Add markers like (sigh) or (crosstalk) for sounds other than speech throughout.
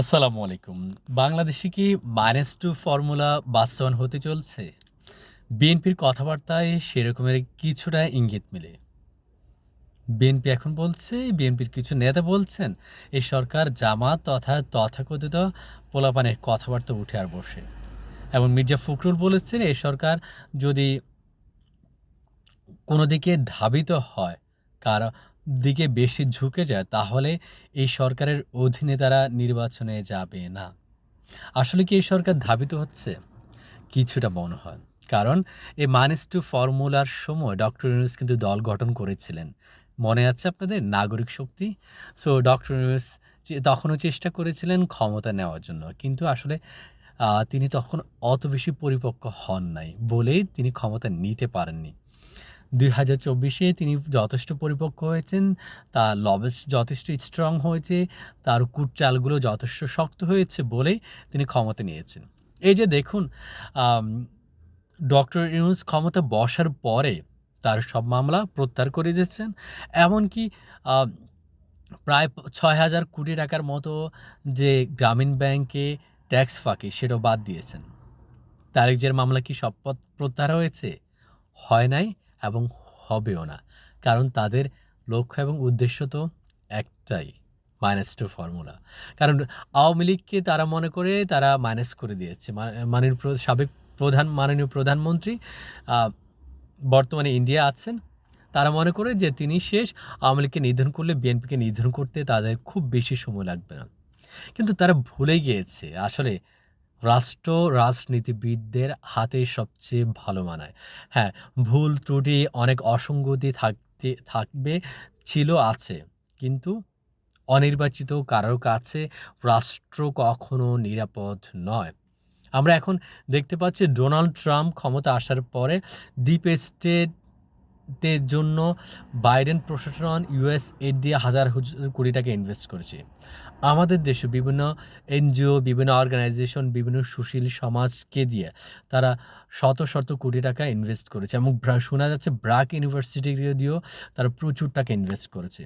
আসসালামু আলাইকুম। বাংলাদেশে কি মাইনাস টু ফর্মুলা বাস্তবায়ন হতে চলছে? বিএনপির কথাবার্তায় সেরকমের কিছুটা ইঙ্গিত মেলে। বিএনপি এখন বলছে, বিএনপির কিছু নেতা বলছেন এই সরকার জামাত তথা তথাকথিত পোলাপানের কথাবার্তা উঠে আর বসে। এবং মির্জা ফখরুল বলেছেন এই সরকার যদি কোনো দিকে ধাবিত হয়, কার দিকে বেশি ঝুঁকে যায়, তাহলে এই সরকারের অধীনে তারা নির্বাচনে যাবে না। আসলে কি এই সরকার ধাবিত হচ্ছে? কিছুটা মনে হয়। কারণ এই মাইনাস টু ফর্মুলার সময় ডক্টর ইউনুস কিন্তু দল গঠন করেছিলেন। মনে আছে আপনাদের? নাগরিক শক্তি? সো ডক্টর ইউনুস তখনও চেষ্টা করেছিলেন ক্ষমতা নেওয়ার জন্য। কিন্তু আসলে তিনি তখন অত বেশি পরিপক্ক হন নাই বলেই তিনি ক্ষমতা নিতে পারেননি। দুই হাজার চব্বিশে তিনি যথেষ্ট পরিপক্ক হয়েছেন, তার লবেস যথেষ্ট স্ট্রং হয়েছে, তার কুটচালগুলো যথেষ্ট শক্ত হয়েছে বলেই তিনি ক্ষমতা নিয়েছেন। এই যে দেখুন ডক্টর ইউনুস ক্ষমতা বসার পরে তার সব মামলা প্রত্যাহার করে দিয়েছেন, এমনকি প্রায় ছয় হাজার কোটি টাকার মতো যে গ্রামীণ ব্যাংকে ট্যাক্স ফাঁকি সেটাও বাদ দিয়েছেন। তারেক মামলা কি সব প্রত্যাহার হয়েছে? হয় নাই। এবং হবেও না। কারণ তাদের লক্ষ্য এবং উদ্দেশ্য তো একটাই মাইনাস টু ফর্মুলা কারণ আওয়ামী লীগকে তারা মনে করে তারা মাইনাস করে দিয়েছে। মা- মাননীয় প্র- সাবেক প্রধান, মাননীয় প্রধানমন্ত্রী বর্তমানে ইন্ডিয়া আছেন। তারা মনে করে যে তিনি শেষ, আওয়ামী লীগকে নিধন করলে বিএনপিকে নিধন করতে তাদের খুব বেশি সময় লাগবে না। কিন্তু তারা ভুলে গিয়েছে। আসলে রাষ্ট্র রাজনীতিবিদদের হাতে সবচেয়ে ভালো মানায়। হ্যাঁ ভুল ত্রুটি অনেক অসঙ্গতি থাকতে, থাকবে, ছিল, আছে। কিন্তু অনির্বাচিত কারোর কাছে রাষ্ট্র কখনো নিরাপদ নয়। আমরা এখন দেখতে পাচ্ছি ডোনাল্ড ট্রাম্প ক্ষমতা আসার পরে ডিপ স্টেটের জন্য বাইডেন প্রশাসন ইউএস এড দিয়ে হাজার হাজার কোটি টাকা ইনভেস্ট করেছে। আমাদের দেশে বিভিন্ন এনজিও, বিভিন্ন অর্গানাইজেশন, বিভিন্ন সুশীল সমাজকে দিয়ে তারা শত শত কোটি টাকা ইনভেস্ট করেছে এবং শোনা যাচ্ছে ব্রাক ইউনিভার্সিটি দিয়েও তারা প্রচুর টাকা ইনভেস্ট করেছে।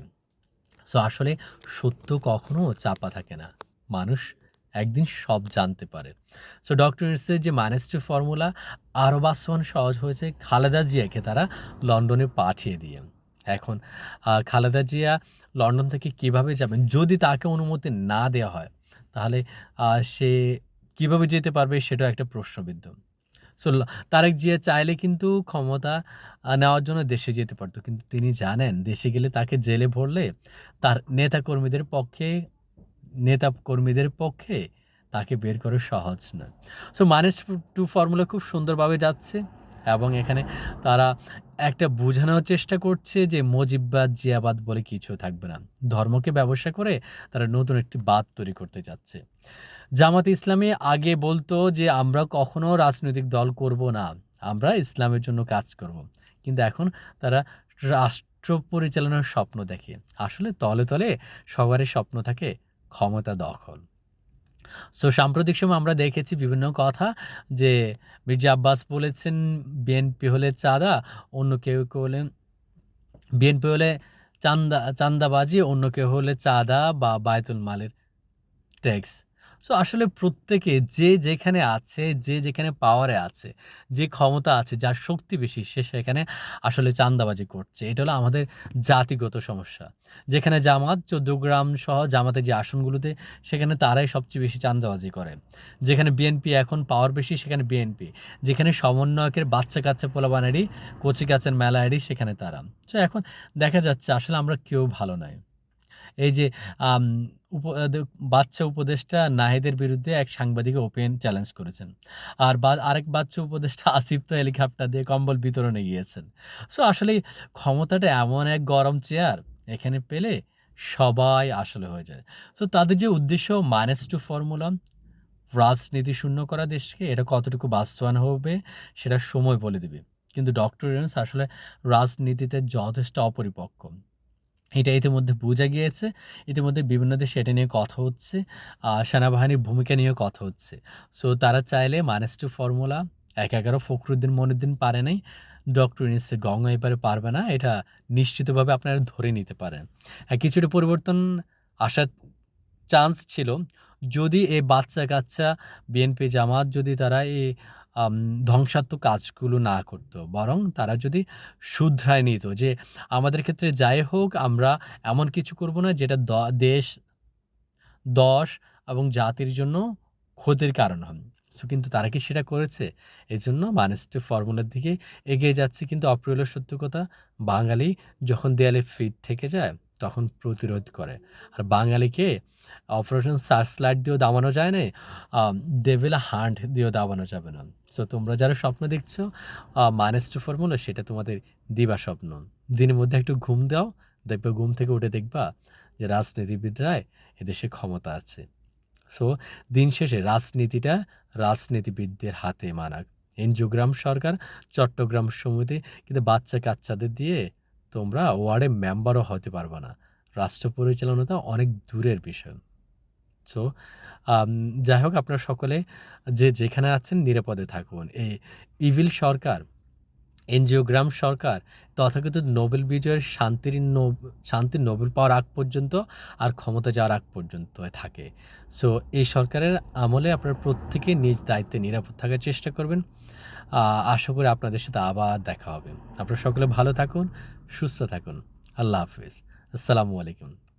সো আসলে সত্য কখনো চাপা থাকে না। মানুষ একদিন সব জানতে পারে। সো ডক্টর ইউনুসের যে মাইনাস ফর্মুলা আরও বাস্তবায়ন সহজ হয়েছে। খালেদা জিয়াকে তারা লন্ডনে পাঠিয়ে দিয়ে। এখন খালেদা জিয়া লন্ডন থেকে কীভাবে যাবেন? যদি তাকে অনুমতি না দেওয়া হয়, তাহলে সে কীভাবে যেতে পারবে সেটাও একটা প্রশ্নবিদ্ধ। সো তারেক জিয়া চাইলে কিন্তু ক্ষমতা নেওয়ার জন্য দেশে যেতে পারতো। কিন্তু তিনি জানেন, দেশে গেলে তাকে জেলে ভরলে তার নেতাকর্মীদের পক্ষে নেতা কর্মীদের পক্ষে তাকে বের করে সহজ না সো মাইনাস টু ফর্মুলা খুব সুন্দরভাবে যাচ্ছে এবং এখানে তারা একটা বোঝানোর চেষ্টা করছে যে মজিববাদ জিয়াবাদ বলে কিছু থাকবে না। ধর্মকে ব্যবসা করে তারা নতুন একটি বাদ তৈরি করতে যাচ্ছে। জামাত ইসলামী আগে বলতো যে, আমরা কখনো রাজনৈতিক দল করব না, আমরা ইসলামের জন্য কাজ করব। কিন্তু এখন তারা রাষ্ট্র পরিচালনার স্বপ্ন দেখে। আসলে তলে তলে সবারই স্বপ্ন থাকে ক্ষমতা দখল। সো সাম্প্রতিক সময় আমরা দেখেছি বিভিন্ন কথা যে মির্জা আব্বাস বলেছেন, বিএনপি হলে চাঁদা, অন্য কেউ কেউ হলে, বিএনপি হলে চান্দা চান্দাবাজি অন্য কেউ হলে চাঁদা বা বায়তুল মালের ট্যাক্স। সো আসলে প্রত্যেকে যে যেখানে আছে, যে যেখানে পাওয়ারে আছে, যে ক্ষমতা আছে, যার শক্তি বেশি, সে সেখানে আসলে চান্দাবাজি করছে। এটা হলো আমাদের জাতিগত সমস্যা। যেখানে জামাত চোদ্দ গ্রাম সহ জামাতের যে আসনগুলোতে, সেখানে তারাই সবচেয়ে বেশি চান্দাবাজি করে। যেখানে বিএনপি এখন পাওয়ার বেশি, সেখানে বিএনপি যেখানে সমন্বয়কের বাচ্চা কাচ্চা পোলাবানেরই কচি কাচের মেলায়ারি সেখানে তারা। তো এখন দেখা যাচ্ছে আসলে আমরা কেউ ভালো নয় এই যে বাচ্চা উপদেষ্টা নাহিদের বিরুদ্ধে এক সাংবাদিকে ওপেন চ্যালেঞ্জ করেছেন। আর আরেক বাচ্চা উপদেষ্টা (laughs) আসিফ তো হেলিকপ্টার দিয়ে কম্বল বিতরণে গিয়েছেন। সো আসলে ক্ষমতাটা এমন এক গরম চেয়ার, এখানে পেলে সবাই আসলে হয়ে যায়। সো তাদের যে উদ্দেশ্য মাইনাস টু ফর্মুলা রাজনীতি শূন্য করা দেশকে, এটা কতটুকু বাস্তবায়ন হবে, সেটা সময় বলে দেবে। কিন্তু ডক্টর ইউনুস আসলে রাজনীতিতে যথেষ্ট অপরিপক্ক। এটা ইতিমধ্যে বোঝা গিয়েছে। ইতিমধ্যে বিভিন্ন দেশে এটা নিয়ে কথা হচ্ছে আহ, সেনাবাহিনীর ভূমিকা নিয়ে কথা হচ্ছে। সো তারা চাইলে মাইনাস টু ফর্মুলা এক এগারো ফখরুদ্দিন মনুদ্দিন পারে নাই ডক্টর ইউনিসের গঙ্গা এবারে পারবে না এটা নিশ্চিতভাবে আপনারা ধরে নিতে পারেন। হ্যাঁ কিছুটা পরিবর্তন আসার চান্স ছিল। যদি এই বাচ্চা-কাচ্চা, বিএনপি, জামাত যদি তারা এই ধ্বংসাত্মক কাজগুলো না করত, বরং তারা যদি শুধরায় নিত যে আমাদের ক্ষেত্রে যাই হোক আমরা এমন কিছু করব না যেটা দেশ, দশ এবং জাতির জন্য ক্ষতির কারণ হবে। সো কিন্তু তারা কি সেটা করেছে? এজন্য মানেস্টি ফর্মুলার দিকে এগিয়ে যাচ্ছে কিন্তু অপ্রিয় সত্য কথা, বাঙালি যখন দেয়ালে ফিট থেকে যায় তখন প্রতিরোধ করে। আর বাঙালিকে অপারেশন সার্চলাইট দিয়েও দাবানো যায় না, ডেভিল হান্ট দিয়েও দাবানো যাবে না। সো তোমরা যারা স্বপ্ন দেখছ আ মানেস্টি ফর্মুলা সেটা তোমাদের দিবা স্বপ্ন। দিনের মধ্যে একটু ঘুম দাও, দেখবে ঘুম থেকে উঠে দেখবা যে রাজনীতিবিদরাই এদেশে ক্ষমতা আছে। সো দিন শেষে রাজনীতিটা রাজনীতিবিদদের হাতে মানাক। এনজিওগ্রাম সরকার, চট্টগ্রাম সমিতি কিন্তু বাচ্চা-কাচ্চাদের দিয়ে তোমরা ওয়ার্ডে মেম্বারও হতে পারবা না। রাষ্ট্র পরিচালনাটা অনেক দূরের বিষয়। সো যাই হোক আপনারা সকলে যে যেখানে আছেন নিরাপদে থাকুন। এই ইভিল সরকার, এনজিওগ্রাম সরকার তথাকথিত নোবেল বিজয়ের শান্তির শান্তির নোবেল পাওয়ার আগ পর্যন্ত আর ক্ষমতা যাওয়ার আগ পর্যন্ত থাকে। সো এই সরকারের আমলে আপনারা প্রত্যেকে নিজ দায়িত্বে নিরাপদ থাকার চেষ্টা করবেন। আশা করি আপনাদের সাথে আবার দেখা হবে। আপনারা সকলে ভালো থাকুন, সুস্থ থাকুন। আল্লাহ হাফিজ আসসালামু আলাইকুম।